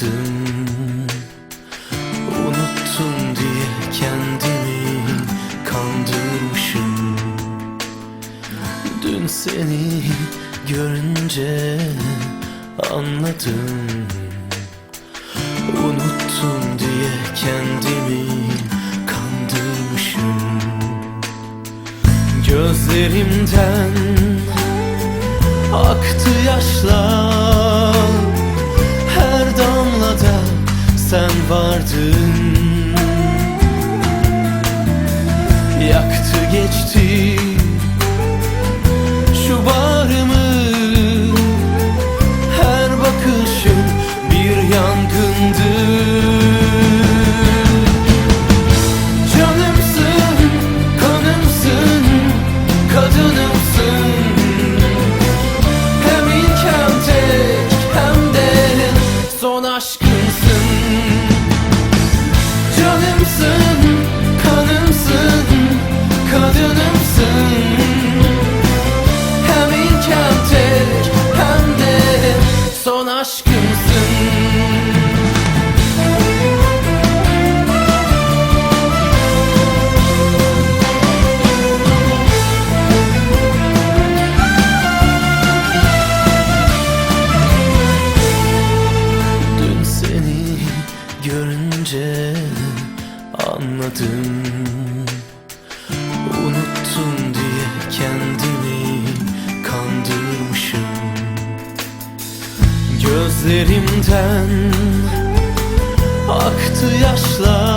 Bıraktım Unuttum diye kendimi kandırmışım. Dün seni görünce anladım. Unuttum diye kendimi kandırmışım. Gözlerimden aktı yaşlar. vardı aşkımsın. Dün seni görünce anladım. Gözlerimden aktı yaşlar.